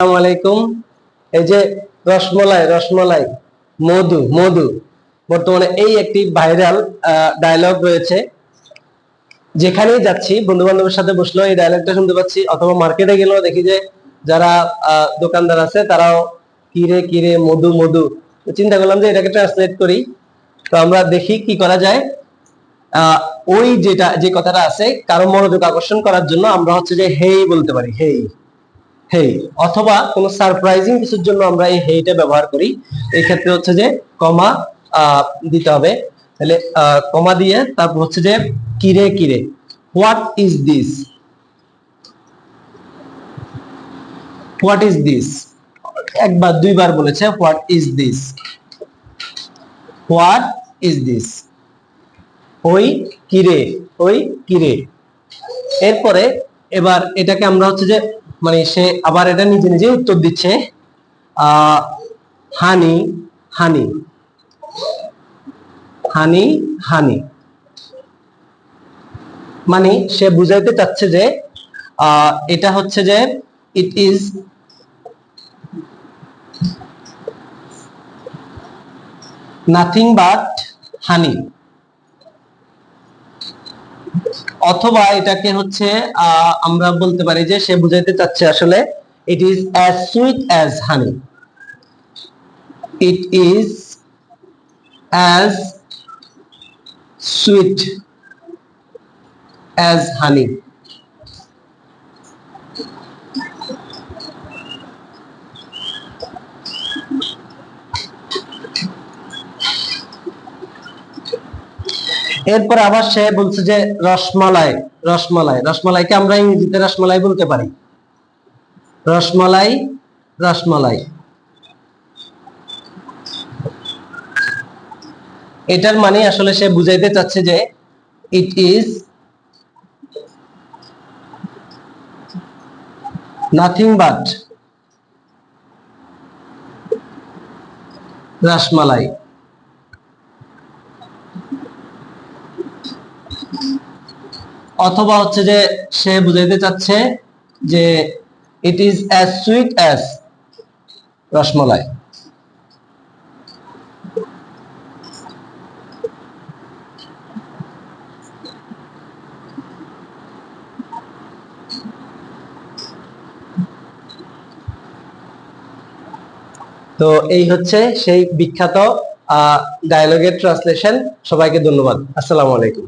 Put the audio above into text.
আসসালামু এই যে রসমলাই রসমলাই, মধু মধু, বর্তমানে এই একটি ভাইরাল ডায়লগ রয়েছে। যেখানেই যাচ্ছি বন্ধু বান্ধবের সাথে বসল এই ডায়লগটা শুনতে পাচ্ছি, অথবা মার্কেটে গেলেও দেখি যে যারা দোকানদার আছে, তারাও কিরে কিরে মধু মধু। চিন্তা করলাম যে এটাকে ট্রান্সলেট করি। তো আমরা দেখি কি করা যায়। ওই যেটা, যে কথাটা আছে, কারও মনোযোগ আকর্ষণ করার জন্য আমরা হচ্ছে যে হেই বলতে পারি, হেই। হেই অথবা কোনো সারপ্রাইজিং কিছুর জন্য আমরা এই হেইটা ব্যবহার করি। এই ক্ষেত্রে হচ্ছে যে কমা দিতে হবে। তাহলে কমা দিয়ে তারপর হচ্ছে যে কিরে কিরে। What is this what is this একবার, দুইবার বলেছে what is this what is this ওই কিরে ওই কিরে। এরপরে এবার এটাকে আমরা হচ্ছে যে মানে সে আবার এটা নিজে নিজে উত্তর দিচ্ছে হানি হানি হানি হানি। মানে সে বুঝাইতে চাচ্ছে যে এটা হচ্ছে যে it is nothing but honey অথবা এটাকে হচ্ছে আমরা বলতে পারি যে সে বুঝাইতে চাচ্ছে আসলে it is as sweet as honey it is as sweet as honey এরপর আবার সে বলছে যে রসমালাই রসমালাই, রসমালাইকে আমরা ইংরেজিতে রসমালাই বলতে পারি। রসমালাই রসমালাই। এটার মানে আসলে সে বুঝাইতে চাচ্ছে যে it is nothing but rasmalai. অথবা হচ্ছে যে সে বুঝাইতে চাচ্ছে যে it is as sweet as rasmalai. তো এই হচ্ছে সেই বিখ্যাত ডায়লগের ট্রান্সলেশন সবাইকে ধন্যবাদ। আসসালামু আলাইকুম।